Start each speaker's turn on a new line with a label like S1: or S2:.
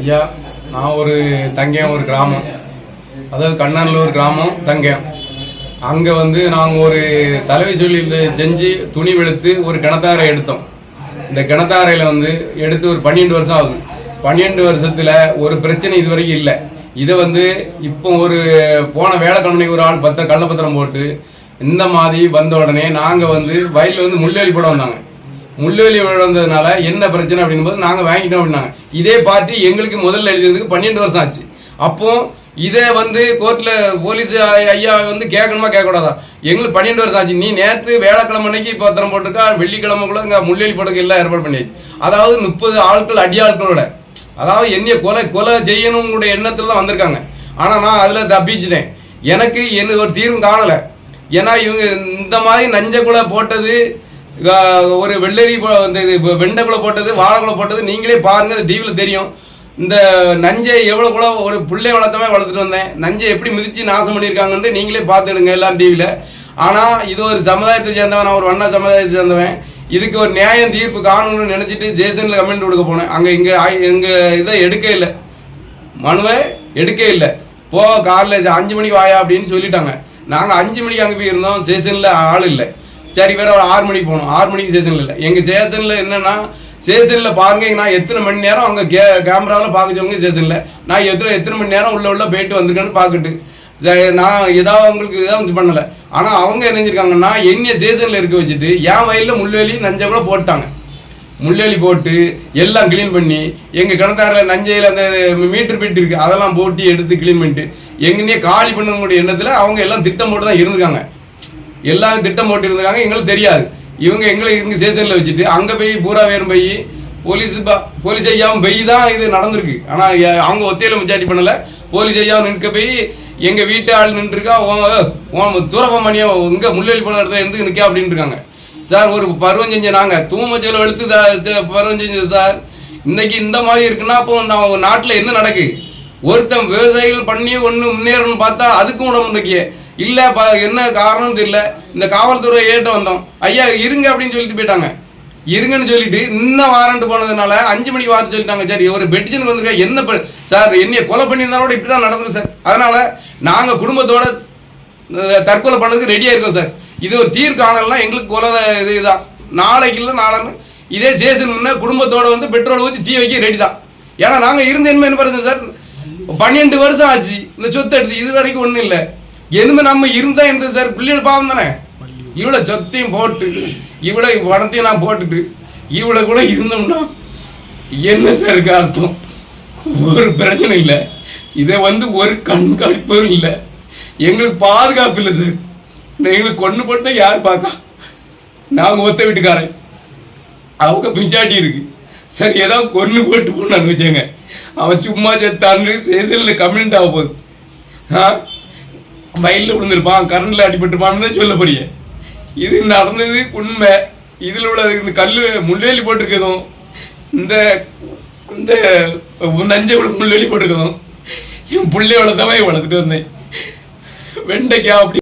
S1: ஐயா நான் ஒரு தங்கம் ஒரு கிராமம். அதாவது கண்ணனில் ஒரு கிராமம் தங்கம் அங்கே வந்து நாங்கள் ஒரு தலைவி சொல்லி செஞ்சு துணி வெளுத்து ஒரு கிணத்தாரை எடுத்தோம். இந்த கிணத்தாரையில் வந்து எடுத்து ஒரு பன்னெண்டு வருஷம் ஆகுது. பன்னெண்டு வருஷத்தில் ஒரு பிரச்சனை இது வரைக்கும் இல்லை. இதை வந்து இப்போ ஒரு போன வேலைக்கிழமை ஒரு ஆள் பத்திரம் கள்ளப்பத்திரம் போட்டு இந்த மாதிரி வந்த உடனே நாங்கள் வந்து வயலில் வந்து முள்ளேலி போட வந்தாங்க. முள்ளுவலி விழுந்ததுனால என்ன பிரச்சனை அப்படிங்கும்போது நாங்கள் வாங்கிட்டோம் அப்படின்னாங்க. இதே பார்ட்டி எங்களுக்கு முதல்ல எழுதியதுக்கு பன்னெண்டு வருஷம் ஆச்சு. அப்போ இதை வந்து கோர்ட்டில் போலீஸ் ஐயா வந்து கேட்கணுமா கேட்கக்கூடாதா? எங்களுக்கு பன்னெண்டு வருஷம் ஆச்சு. நீ நேற்று வேலைக்கிழமை அன்னைக்கு பத்திரம் போட்டிருக்கா? வெள்ளிக்கிழமை கூட இங்கே முள்ளேலி போட்டுக்கு எல்லாம் ஏற்பாடு பண்ணியாச்சு. அதாவது முப்பது ஆட்கள் அடி ஆட்களோட அதாவது என்னைய கொலை கொலை செய்யணுங்கிற எண்ணத்தில் தான் வந்திருக்காங்க. ஆனால் நான் அதில் தப்பிச்சிட்டேன். எனக்கு என்ன ஒரு தீர்வும் காணலை. ஏன்னா இவங்க இந்த மாதிரி நஞ்ச நஞ்சக்குலை போட்டது ஒரு வெள்ளரி இந்த இது இப்போ போட்டது வாழைக்குள்ளே போட்டது நீங்களே பாருங்க டிவியில் தெரியும். இந்த நஞ்சை எவ்வளோ கூட ஒரு பிள்ளை வளர்த்தமே வளர்த்துட்டு வந்தேன். நஞ்சை எப்படி மிதித்து நாசம் பண்ணியிருக்காங்கன்ட்டு நீங்களே பார்த்துடுங்க எல்லாம் டிவியில் ஆனால் இது ஒரு சமுதாயத்தை சேர்ந்தவன் நான் ஒரு வண்ண சமுதாயத்தை சேர்ந்தவன். இதுக்கு ஒரு நியாயம் தீர்ப்பு காணணும்னு நினச்சிட்டு ஜேசனில் கமெண்ட் கொடுக்க போனேன். அங்கே இங்கே எங்கள் இதை எடுக்க இல்லை. மனுவை எடுக்க இல்லை. போ காலைல அஞ்சு மணிக்கு வாயா அப்படின்னு சொல்லிட்டாங்க. நாங்கள் அஞ்சு மணிக்கு அங்கே போயிருந்தோம். ஜேசனில் ஆள் இல்லை. சரி வேற ஒரு ஆறு மணிக்கு போகணும். ஆறு மணிக்கு ஸ்டேஷனில் இல்லை. எங்கள் சேஷனில் என்னன்னா ஸ்டேஷனில் பாருங்க நான் எத்தனை மணி நேரம் அங்கே கே கேமராவில் பார்க்க சொல்லுங்க நான் எத்தனை எத்தனை மணி நேரம் உள்ள உள்ள போயிட்டு வந்திருக்கேன்னு பார்க்கட்டு நான் ஏதாவது அவங்களுக்கு ஏதாவது வந்து பண்ணலை. ஆனால் அவங்க என்ன செஞ்சிருக்காங்கன்னா என்னைய ஸ்டேஷனில் இருக்க வச்சுட்டு என் வயலில் முள்வேலி நஞ்சை கூட போட்டாங்க. முள்ளேலி போட்டு எல்லாம் க்ளீன் பண்ணி எங்கள் கிணத்தாரில் நஞ்சையில் அந்த மீட்டர் பெட்டி இருக்குது அதெல்லாம் போட்டு எடுத்து க்ளீன் பண்ணிட்டு எங்கன்னே காலி பண்ணக்கூடிய எண்ணத்தில் அவங்க எல்லாம் திட்டம் போட்டு தான் இருந்திருக்காங்க. எல்லாம் திட்டம் போட்டு இருந்திருக்காங்க எங்களுக்கு தெரியாது. இவங்க எங்களை இங்கே ஸ்டேஷனில் வச்சுட்டு அங்கே போய் பூரா வேறும் போய் போலீஸ் ப- போலீஸ் ஐயாவும் போய் தான் இது நடந்திருக்கு. ஆனால் அவங்க ஒத்தையில மெஜாரிட்டி பண்ணலை. போலீஸ் ஐயாவும் நிற்க போய் எங்கள் வீட்டு ஆள் நின்றுருக்கா தூரப்பம் பண்ணியா இங்கே முள்ளேலி போன இடத்துல இருந்து நிற்க அப்படின்னு இருக்காங்க சார் ஒரு பருவம் செஞ்ச நாங்கள் தூமச்சல் எடுத்து பருவம் செஞ்சது சார். இன்னைக்கு இந்த மாதிரி இருக்குன்னா அப்போ நான் நாட்டில் என்ன நடக்கு? ஒருத்தன் விவசாயிகள் பண்ணி ஒன்று முன்னேறணும்னு பார்த்தா அதுக்கும் உடம்பு இன்னைக்கு இல்லை ப என்ன காரணம் தெரியல. இந்த காவல்துறை ஏற்ற வந்தோம். ஐயா இருங்க அப்படின்னு சொல்லிட்டு போயிட்டாங்க. இருங்கன்னு சொல்லிட்டு இன்னும் வாரண்ட் போனதுனால அஞ்சு மணிக்கு வாரத்து சொல்லிட்டாங்க. சரி ஒரு பெட்டிஷனுக்கு வந்திருக்கா? என்ன சார் என்னைய கொலை பண்ணியிருந்தாலும் இப்படி தான் நடந்தது சார். அதனால நாங்கள் குடும்பத்தோட தற்கொலை பண்ணதுக்கு ரெடியாக இருக்கோம் சார். இது ஒரு தீர்வு காணலாம் எங்களுக்கு கொலை இது இதுதான் நாளைக்கு இல்லை நாளைன்னு இதே சேசன் குடும்பத்தோட வந்து பெட்ரோல் ஊற்றி தீ வைக்க ரெடி தான். ஏன்னா நாங்கள் இருந்த என்ன பாருங்க சார்? பன்னெண்டு வருஷம் ஆச்சு. இந்த சொத்து எடுத்து இது வரைக்கும் ஒன்றும் இல்லை. எதுவுமே நம்ம இருந்தா இருந்தது சார் பிள்ளைகள் பாவம் தானே? இவ்வளோ சொத்தையும் போட்டு இவ்வளோ பணத்தையும் நான் போட்டுட்டு இவ்வளோ கூட இருந்தோம்னா என்ன சார் அர்த்தம்? ஒரு பிரச்சனை இல்லை. இதை வந்து ஒரு கண்காணிப்பும் இல்லை. எங்களுக்கு பாதுகாப்பு இல்லை சார். எங்களுக்கு கொண்டு போட்டா யார் பார்க்கா நாங்கள் ஒத்த வீட்டுக்காரன். அவங்க பிஞ்சாட்டி இருக்கு. சரி ஏதோ கொன்று போட்டு போனான்னு வச்சேங்க அவன் சும்மா செத்தான்னு ஸ்டேஷனில் கம்ப்ளைண்ட் ஆக போகுது. ஆ? மயிலில் விழுந்திருப்பான் கரண்டில் அடிபட்டுப்பான்னு தான் சொல்ல போறிய இது நடந்தது உண்மை. இதில் உள்ள இந்த கல் முள்வேலி போட்டிருக்கதும் இந்த இந்த நஞ்சை உள்ள முள்வேலி போட்டிருக்கதும் என் பிள்ளையோட தான் வளர்த்துட்டு வந்தேன். வெண்டைக்காய் அப்படி